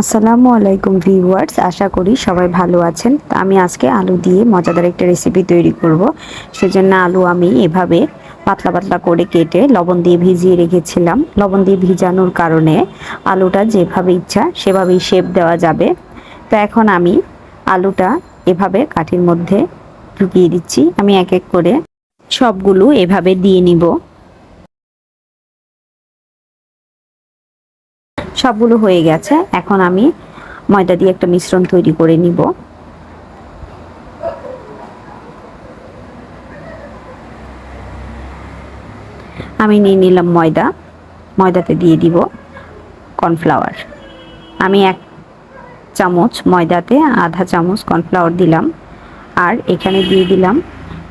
আসসালামু আলাইকুম ভিউয়ার্স, আশা করি সবাই ভালো আছেন। তা আমি আজকে আলু দিয়ে মজাদার একটা রেসিপি তৈরি করব। সেজন্য আলু আমি এভাবে পাতলা পাতলা করে কেটে লবণ দিয়ে ভিজিয়ে রেখেছিলাম। লবণ দিয়ে ভিজানোর কারণে আলুটা যেভাবে ইচ্ছা সেভাবেই শেপ দেওয়া যাবে। তো এখন আমি আলুটা এভাবে কাঠির মধ্যে ঢুকিয়ে দিচ্ছি। আমি এক এক করে সবগুলো এভাবে দিয়ে নিব। সবগুলো হয়ে গেছে। এখন আমি ময়দা দিয়ে একটা মিশ্রণ তৈরি করে নিব। আমি নিয়ে নিলাম ময়দা। ময়দাতে দিয়ে দিব কর্নফ্লাওয়ার। আমি এক চামচ ময়দাতে আধা চামচ কর্নফ্লাওয়ার দিলাম। আর এখানে দিয়ে দিলাম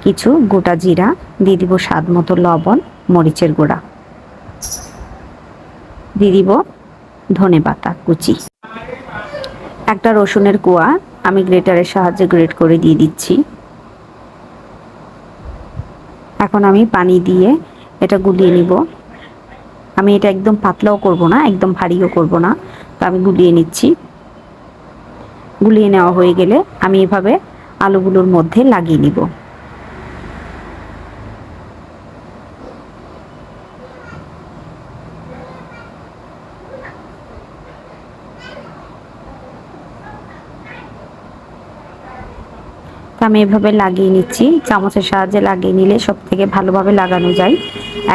কিছু গোটা জিরা। দিয়ে দিব স্বাদ মতো লবণ, মরিচের গুঁড়া। দিয়ে দিব ধনে পাতা, কুচি। একটা রসুনের কোয়া আমি গ্রেটারের সাহায্যে গ্রেট করে দিয়ে দিচ্ছি। এখন আমি পানি দিয়ে এটা গুলিয়ে নিব। আমি এটা একদম পাতলাও করব না, একদম ভারীও করব না। তো আমি গুলিয়ে নিচ্ছি। গুলিয়ে নেওয়া হয়ে গেলে আমি এভাবে আলুগুলোর মধ্যে লাগিয়ে নিব। তো আমি এভাবে লাগিয়ে নিচ্ছি। চামচের সাহায্যে লাগিয়ে নিলে সব থেকে ভালোভাবে লাগানো যায়।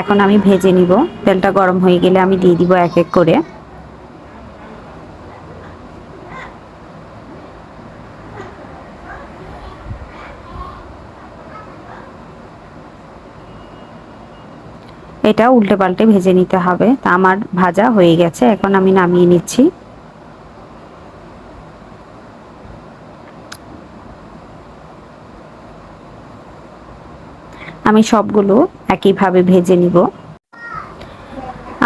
এখন আমি ভেজে নিব। তেলটা গরম হয়ে গেলে আমি দিয়ে দিব এক এক করে। এটা উল্টে পাল্টে ভেজে নিতে হবে। তা আমার ভাজা হয়ে গেছে। এখন আমি নামিয়ে নিচ্ছি। আমি সবগুলো একইভাবে ভেজে নিব।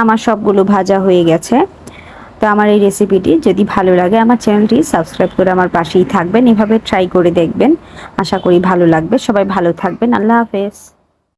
আমার সবগুলো ভাজা হয়ে গেছে। তো আমার এই রেসিপিটি যদি ভালো লাগে, আমার চ্যানেলটি সাবস্ক্রাইব করে আমার পাশেই থাকবেন। এভাবে ট্রাই করে দেখবেন। আশা করি ভালো লাগবে। সবাই ভালো থাকবেন। আল্লাহ হাফেজ।